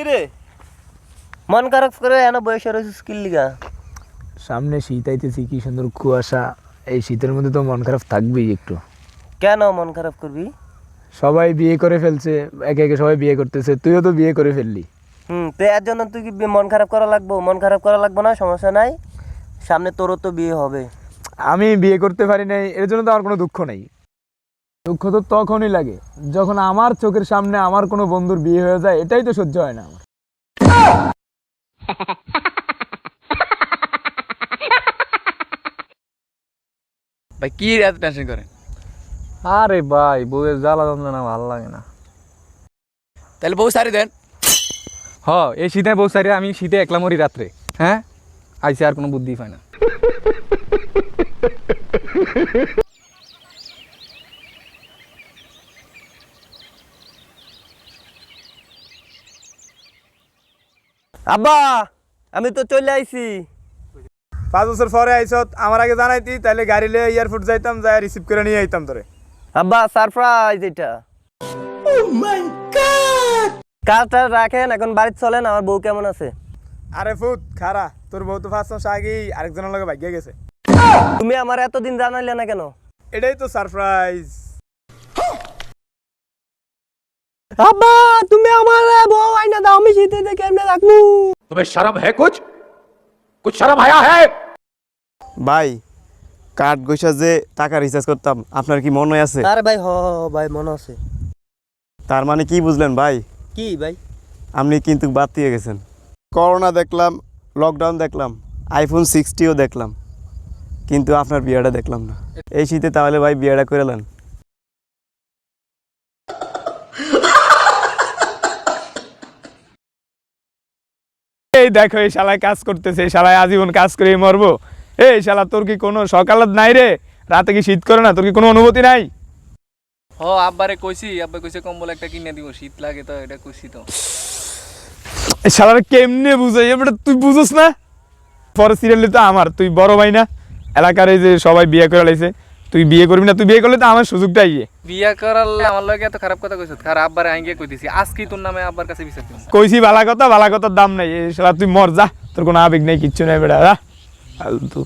কি রে মন খারাপ করে এনে বয়স রয়েছিস কি লিগা। সামনে শীত আইতেছি কি সুন্দর কুয়াশা। এই শীতের মধ্যে তো মন খারাপ থাকবেই একটু। কেন মন খারাপ করবি? সবাই বিয়ে করে ফেলছে একে একে সবাই বিয়ে করতেছে তুইও তো বিয়ে করে ফেললি। হুম তো এর জন্য তুই কি মন খারাপ করা লাগবো? মন খারাপ করা লাগবো না সমস্যা নাই। সামনে তোরও তো বিয়ে হবে। আমি বিয়ে করতে পারি নাই এর জন্য তো আমার কোনো দুঃখ নেই। দুঃখ তো তখনই লাগে যখন আমার চোখের সামনে আমার কোনো বন্ধুর বিয়ে হয়ে যায় এটাই তো সহ্য হয় না আমার। ভাই কি এত টেনশন করেন? আরে ভাই বউয়ের জ্বালা যন্ত্রণা ভালো লাগে না। তাহলে বউ সারি দেন। হ এই শীতে বউ সারি আমি শীতে একলা মরি রাত্রে। হ্যাঁ? আইসে আর কোনো বুদ্ধি পায় না। আব্বা আমি তো চলে আইছি। পাঁচ বছর পরে আইসত আমার আগে জানাইতি তাহলে গাড়ি লিয়ে এয়ারপোর্ট যাইতাম যাই রিসিভ করে নিয়ে আইতাম তোরে। আব্বা সারপ্রাইজ এটা। কাজটা রাখেন এখন বাড়িতে চলেন আমার বউ কেমন আছে? আরে ফুট খারা তোর বউ তো ফার্স্ট মাস আগেই আরেকজনের লগে ভাগ্যে গেছে। তুমি আমার এতদিন জানাইলে না কেন? এটাই তো সারপ্রাইজ। আব্বা তুমি আমার বউ আইনা দাও আমি শীতে দেখে এমনি রাখবো तुम्हें शर्म है कुछ कुछ शर्म आया है ভাই কার্ড গৈসা যে টাকা রিচার্জ করতাম আপনার কি মনে আছে আরে ভাই হ হ, হ, ভাই মনে আছে তার মানে কি বুঝলেন ভাই কি ভাই আপনি কিন্তু বাদ দিয়ে গেছেন করোনা দেখলাম লকডাউন দেখলাম আইফোন সিক্সটিও দেখলাম কিন্তু আপনার বিয়েটা দেখলাম না এই শীতে তাহলে ভাই বিয়েটা করে নেন দেখো এই শালায় কাজ করতেছে এই শালায় আজীবন কাজ করে মরবো। এই শালা তোর কি কোনো সকালত নাই রে? রাতে কি শীত করে না? তোর কি কোনো অনুভূতি নাই? হ আব্বারে কইছি আব্বা কইছে কম্বল একটা কিনে দিব শীত লাগে তো এটা কইছি তো। শালারে কেমনে বুঝাই? এবারে তুই বুঝোস না? পরে সিরিয়ালি তো আমার তুই বড় ভাই না? এলাকার এই যে সবাই বিয়ে করে লাইছে। তুই বিয়ে করবি না তুই বিয়ে করলে তো আমার সুযোগটা ইয়ে। বিয়া করালে আমার লগে এত খারাপ কথা কইছ খারাপ আব্বার আইঙ্গে কইতেছি আজকে তোর নামে আব্বার কাছে বিচার দিব। কইছি বালা কথা বালা কথার দাম নাই এই শালা তুই মর যা তোর কোনো আবেগ নাই কিচ্ছু নাই বেড়া ফালতু